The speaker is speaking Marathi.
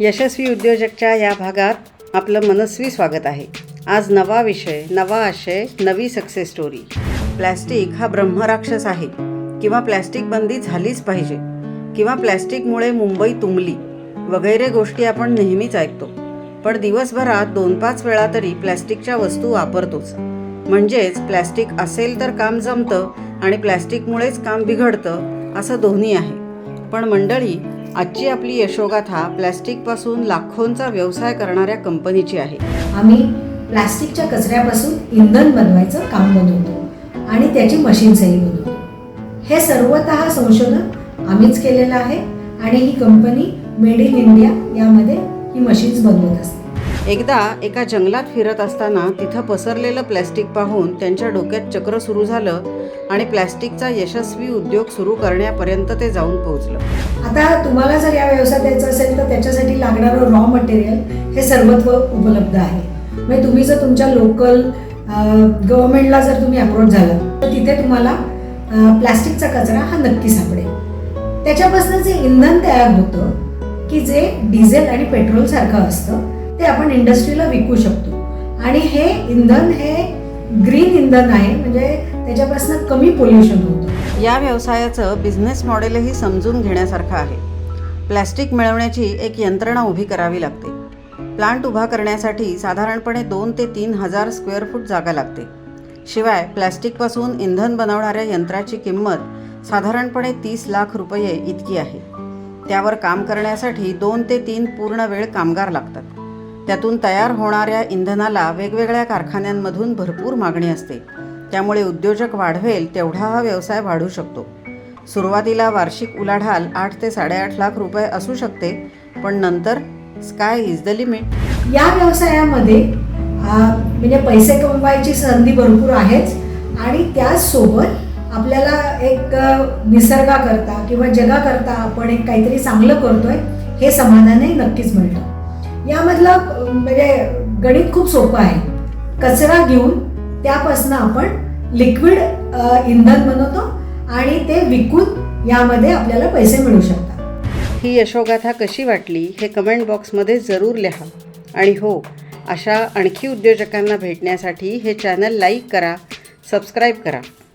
यशस्वी उद्योजकच्या या भागात आपलं मनस्वी स्वागत आहे. आज नवा विषय नवा आशय नवी सक्सेस स्टोरी प्लॅस्टिक हा ब्रह्मराक्षस आहे. किंवा प्लॅस्टिक बंदी झालीच पाहिजे. किंवा प्लॅस्टिकमुळे मुंबई तुंबली. वगैरे गोष्टी आपण नेहमीच ऐकतो. पण दिवसभरात दोन पाच वेळा तरी प्लॅस्टिकच्या वस्तू वापरतोच. म्हणजेच प्लॅस्टिक असेल तर काम जमतं आणि प्लॅस्टिकमुळेच काम बिघडतं असं दोन्ही आहे. पण मंडळी आजची आपली यशोगाथा प्लॅस्टिकपासून लाखोंचा व्यवसाय करणाऱ्या कंपनीची आहे. आम्ही प्लॅस्टिकच्या कचऱ्यापासून इंधन बनवायचं काम बनवतो आणि त्याची मशीन्सही बनवतो. हे सर्वतः संशोधन आम्हीच केलेलं आहे आणि ही कंपनी मेड इन इंडिया यामध्ये ही मशीन्स बनवत असते. एकदा एका जंगलात फिरत असताना तिथं पसरलेलं प्लॅस्टिक पाहून त्यांच्या डोक्यात चक्र सुरू झालं आणि प्लॅस्टिकचा यशस्वी उद्योग सुरू करण्यापर्यंत ते जाऊन पोहोचलं. आता तुम्हाला जर या व्यवसायात यायचं असेल तर त्याच्यासाठी लागणारं रॉ मटेरियल हे सर्वत्व उपलब्ध आहे. म्हणजे तुम्ही जर तुमच्या लोकल गव्हर्नमेंटला जर तुम्ही अप्रोच झाला तर तिथे तुम्हाला प्लॅस्टिकचा कचरा हा नक्की सापडेल. त्याच्यापासून जे इंधन तयार होतं की जे डिझेल आणि पेट्रोल सारखं असतं ते आपण इंडस्ट्रीला विकू शकतो. आणि हे इंधन हे ग्रीन इंधन आहे म्हणजे त्याच्यापासून कमी पोल्युशन होतं. या व्यवसायाचं बिझनेस मॉडेलही समजून घेण्यासारखं आहे. प्लॅस्टिक मिळवण्याची एक यंत्रणा उभी करावी लागते. प्लांट उभा करण्यासाठी साधारणपणे दोन ते तीन हजार स्क्वेअर फूट जागा लागते. शिवाय प्लॅस्टिकपासून इंधन बनवणाऱ्या यंत्राची किंमत साधारणपणे तीस लाख रुपये इतकी आहे. त्यावर काम करण्यासाठी दोन ते तीन पूर्ण वेळ कामगार लागतात. त्यातून तयार होणाऱ्या इंधनाला वेगवेगळ्या कारखान्यांमधून भरपूर मागणी असते. त्यामुळे उद्योजक वाढवेल तेवढा हा व्यवसाय वाढू शकतो. सुरुवातीला वार्षिक उलाढाल आठ ते साडेआठ लाख रुपये असू शकते पण नंतर स्काय इज द लिमिट या व्यवसायामध्ये म्हणजे पैसे कमवायची संधी भरपूर आहेच आणि त्याचसोबत आपल्याला एक निसर्गाकरता किंवा जगाकरता आपण एक काहीतरी चांगलं करतोय हे समाधानही नक्कीच मिळतं. यामधलं म्हणजे गणित खूप सोपं आहे. कचरा घेऊन त्यापासून आपण लिक्विड इंधन बनवतो आणि ते विकून यामध्ये आपल्याला पैसे मिळू शकतात. ही यशोगाथा कशी वाटली हे कमेंट बॉक्समध्ये जरूर लिहा. आणि हो अशा आणखी उद्योजकांना भेटण्यासाठी हे चॅनल लाईक करा सबस्क्राईब करा.